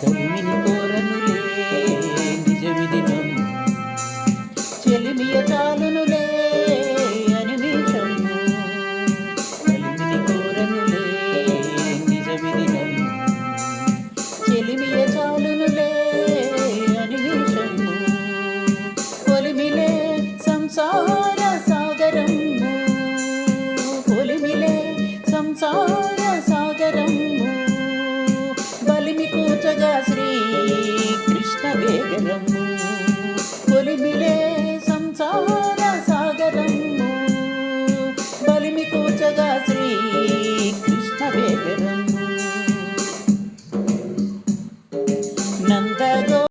తరిమిని కోరనులే నిజమిది నమ్ము. చెలిమియ చాలునులే అనిమిషం తలిమిని కోరనులే నిజమిది నమ్ము. చెలిమియ సాగరం verão